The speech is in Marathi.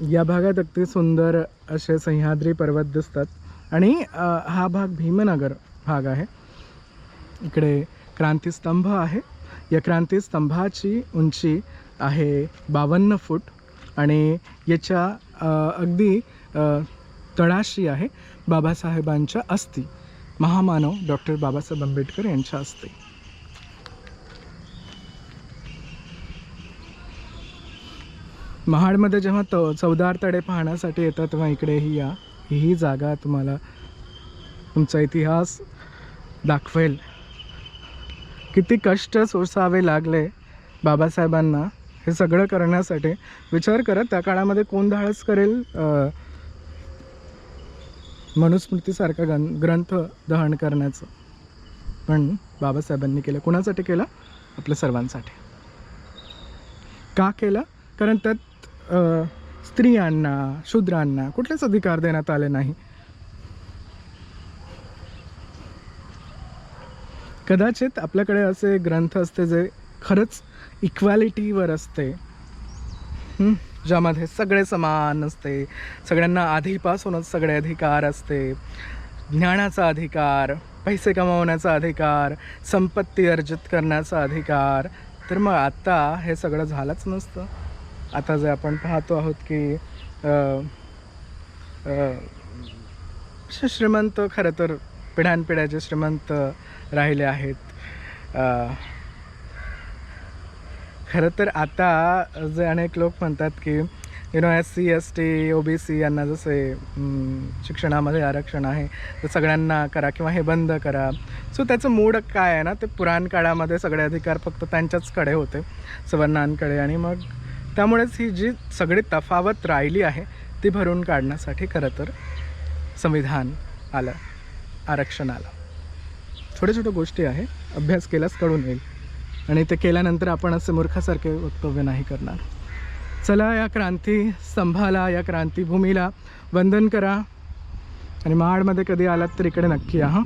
या भागात अगदी सुंदर असे सह्याद्री पर्वत दिसतात. आणि हा भाग भीमनगर भाग आहे. इकडे क्रांतीस्तंभ आहे. या क्रांतीस्तंभाची उंची आहे बावन्न फूट आणि याच्या अगदी तळाशी आहे बाबासाहेबांच्या अस्थी. महामानव डॉक्टर बाबासाहेब आंबेडकर यांच्या अस्थी. महाडमध्ये जेव्हा त चौदार तडे पाहण्यासाठी येतात तेव्हा इकडेही या. ही जागा तुम्हाला तुमचा इतिहास दाखवेल. किती कष्ट सोसावे लागले बाबासाहेबांना. हे सगळं करण्यासाठी विचार करत त्या काळामध्ये कोण धाडस करेल मनुस्मृतीसारखा गं ग्रंथ दहन करण्याचं. पण बाबासाहेबांनी केलं. कोणासाठी केलं? आपल्या सर्वांसाठी. का केलं? कारण त्यात स्त्रियांना शूद्रांना कुठलेच अधिकार देण्यात आले नाही. कदाचित आपल्याकडे असे ग्रंथ असते जे खरंच इक्वॅलिटीवर असते. ज्यामध्ये सगळे समान असते. सगळ्यांना आधीपासूनच सगळे अधिकार असते. ज्ञानाचा अधिकार पैसे कमावण्याचा अधिकार संपत्ती अर्जित करण्याचा अधिकार. तर मग आत्ता हे सगळं झालंच नसतं. आता जे आपण पाहतो आहोत की श्रीमंत खरं तर पिढ्यानपिढ्याचे श्रीमंत राहिले आहेत खरं तर आता जे अनेक लोक म्हणतात की you know S C S T O B C यांना जसे शिक्षणामध्ये आरक्षण आहे तर सगळ्यांना करा किंवा हे बंद करा. सो त्याचं मूड काय आहे ना ते पुराण काळामध्ये सगळे अधिकार फक्त त्यांच्याचकडे होते सवर्णांकडे. आणि मग त्यामुळेच ही जी सगळी तफावत राहिली आहे ती भरून काढण्यासाठी खरं तर संविधान आलं आरक्षण आलं. छोट्या छोट्या गोष्टी आहे अभ्यास केल्यास कळून येईल. आणि ते केल्यानंतर आपण असे मूर्खासारखे वक्तव्य नाही करणार. चला या क्रांती स्तंभाला या क्रांतीभूमीला वंदन करा. आणि महाडमध्ये कधी आलात तर इकडे नक्की या हां.